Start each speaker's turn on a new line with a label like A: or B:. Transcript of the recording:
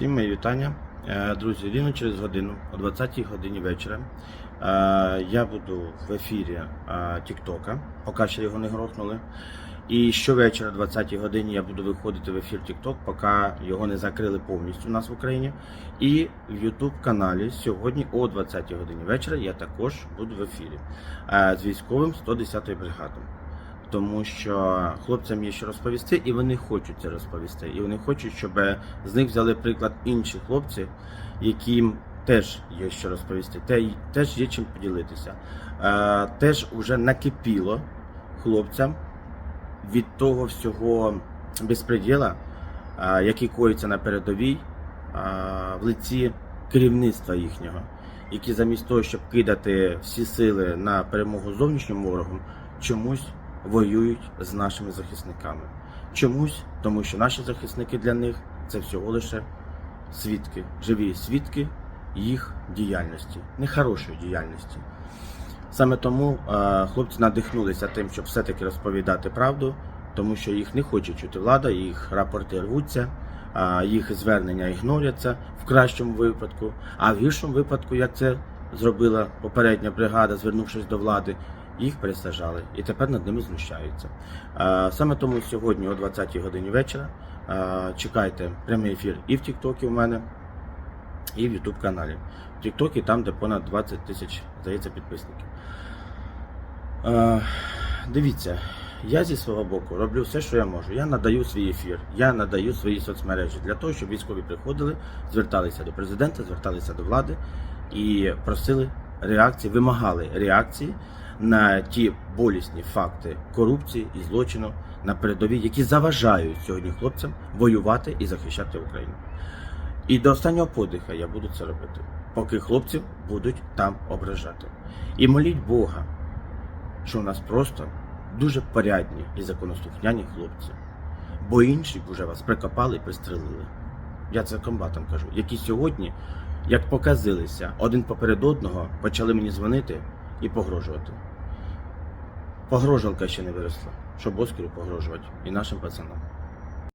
A: Всім мої вітання. Е, Друзі, рівно через годину, о 20-й годині вечора, е, я буду в ефірі е, Тіктока, поки ще його не грохнули. І щовечора, о 20-й годині, я буду виходити в ефір Тікток, поки його не закрили повністю у нас в Україні. І в Ютуб каналі сьогодні о 20-й годині вечора я також буду в ефірі з військовим 110-ї бригади тому що хлопцям є що розповісти, і вони хочуть це розповісти. І вони хочуть, щоб з них взяли приклад інші хлопці, яким теж є що розповісти, те- теж є чим поділитися. Е, Теж вже накипіло хлопцям від того всього безпреділа, е, який коїться на передовій е, в лиці керівництва їхнього, які замість того, щоб кидати всі сили на перемогу зовнішнім ворогом, чомусь воюють з нашими захисниками. Чомусь, тому що наші захисники для них це всього лише свідки, живі свідки їх діяльності, нехорошої діяльності. Саме тому е, хлопці надихнулися тим, щоб все-таки розповідати правду, тому що їх не хоче чути влада, їх рапорти рвуться, а їх звернення ігноряться в кращому випадку. А в гіршому випадку, як це зробила попередня бригада, звернувшись до влади, їх пересажали і тепер над ними знущаються. Саме тому сьогодні о 20-й годині вечора чекайте прямий ефір і в Тіктокі у мене, і в Ютуб каналі. В Тіктокі там, де понад 20 тисяч, здається, підписників. Дивіться, я зі свого боку роблю все, що я можу. Я надаю свій ефір, я надаю свої соцмережі для того, щоб військові приходили, зверталися до президента, зверталися до влади і просили реакції, вимагали реакції на ті болісні факти корупції і злочину на передовій, які заважають сьогодні хлопцям воювати і захищати Україну. І до останнього подиха я буду це робити, поки хлопців будуть там ображати. І моліть Бога, що у нас просто дуже порядні і законослухняні хлопці. Бо інші б уже вас прикопали і пристрелили. Я це комбатам кажу, які сьогодні, як показилися один поперед одного, почали мені дзвонити і погрожувати. Погрожалка ще не виросла, щоб Оскару погрожувати і нашим пацанам.